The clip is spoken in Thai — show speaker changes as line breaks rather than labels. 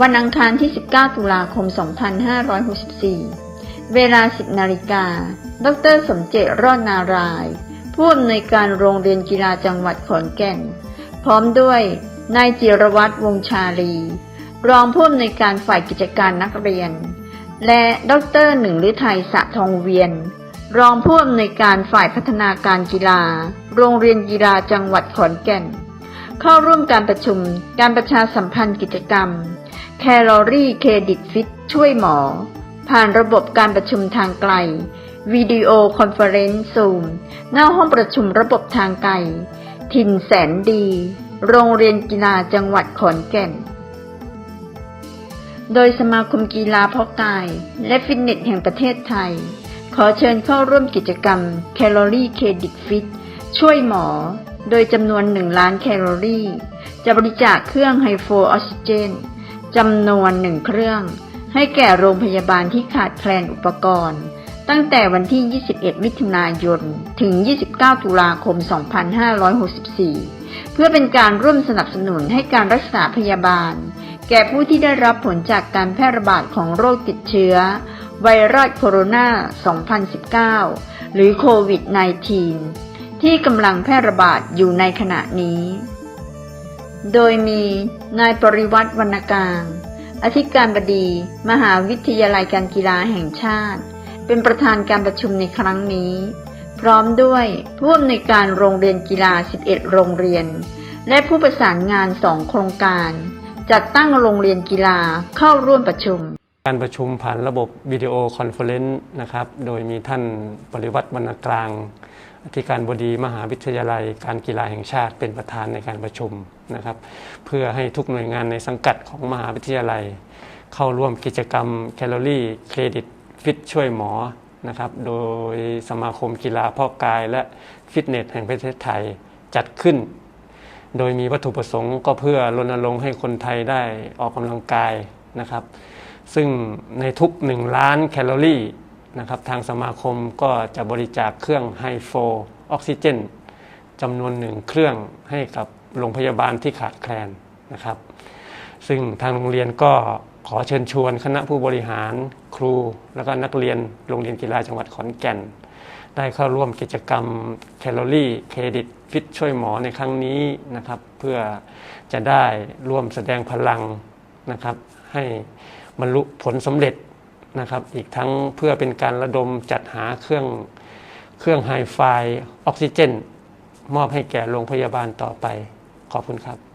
วันอังคารที่ 19 ตุลาคม 2564 เวลา 10 นาฬิกา ดร สมเจตรอดนารายผู้อำนวยการโรงเรียนกีฬาจังหวัดขอนแก่น พร้อมด้วยนายจิรวัตรวงชาลี รองผู้อำนวยการฝ่ายกิจการนักเรียน และดรหนึ่งฤทัยสะทองเวียน รองผู้อำนวยการฝ่ายพัฒนาการกีฬา โรงเรียนกีฬาจังหวัดขอนแก่น เข้าร่วมการประชุมการประชาสัมพันธ์กิจกรรม แคลอรี่เครดิตฟิตช่วยหมอ ผ่านระบบการประชุมทางไกล วิดีโอคอนเฟอเรนซ์ซูมหน้าห้องประชุมระบบทางไกล ถิ่นแสนดี โรงเรียนกีฬาจังหวัดขอนแก่น โดยสมาคมกีฬาเพาะกาย และฟิตเนสแห่งประเทศไทย ขอเชิญเข้าร่วมกิจกรรมแคลอรี่เครดิตฟิตช่วยหมอ โดยจำนวน1ล้านแคลอรี่ จะบริจาคเครื่องไฮโฟออกซิเจน จำนวนหนึ่งเครื่อง ให้แก่โรงพยาบาลที่ขาดแคลนอุปกรณ์ ตั้งแต่วันที่ 21 มิถุนายน ถึง 29 ตุลาคม 2564 เพื่อเป็นการร่วมสนับสนุนให้การรักษาพยาบาล แก่ผู้ที่ได้รับผลจากการแพร่ระบาดของโรคติดเชื้อ ไวรัสโคโรนา 2019 หรือโควิด -19 ที่กำลังแพร่ระบาดอยู่ในขณะนี้ โดยมีนายปริวัติวรรณกลางอธิการบดี มหาวิทยาลัยการกีฬาแห่งชาติ เป็นประธานการประชุมในครั้งนี้ พร้อมด้วยผู้อำนวยการโรงเรียนกีฬา 11 โรงเรียน และผู้ประสานงาน2โครงการ จัดตั้งโรงเรียนกีฬาเข้าร่วมประชุม
การประชุมผ่านระบบวิดีโอคอนเฟอเรนซ์นะครับ โดยมีท่านปริวัติวรรณกลาง อธิการบดีมหาวิทยาลัย การกีฬาแห่งชาติเป็นประธานในการประชุมนะครับ เพื่อให้ทุกหน่วยงานในสังกัดของมหาวิทยาลัย เข้าร่วมกิจกรรมแคลอรี่เครดิตฟิตช่วยหมอนะครับโดยสมาคมกีฬาพาะกายและฟิตเนสแห่งประเทศไทยจัดขึ้น โดยมีวัตถุประสงค์ก็เพื่อรณรงค์ให้คนไทยได้ออกกำลังกายนะครับ ซึ่งในทุก 1 ล้านแคลอรี่ นะครับทางสมาคมก็จะบริจาคเครื่องไฮโฟออกซิเจนจำนวนหนึ่งเครื่องให้กับโรงพยาบาลที่ขาดแคลนนะครับ ซึ่งทางโรงเรียนก็ขอเชิญชวนคณะผู้บริหารครู แล้วก็นักเรียนโรงเรียนกีฬาจังหวัดขอนแก่น ได้เข้าร่วมกิจกรรมแคลอรี่เครดิตฟิตช่วยหมอในครั้งนี้นะครับ เพื่อจะได้ร่วมแสดงพลังนะครับ ให้บรรลุผลสำเร็จ นะครับ อีกทั้งเพื่อเป็นการระดมจัดหาเครื่องเครื่องไฮไฟออกซิเจน มอบให้แก่โรงพยาบาลต่อไป ขอบคุณครับ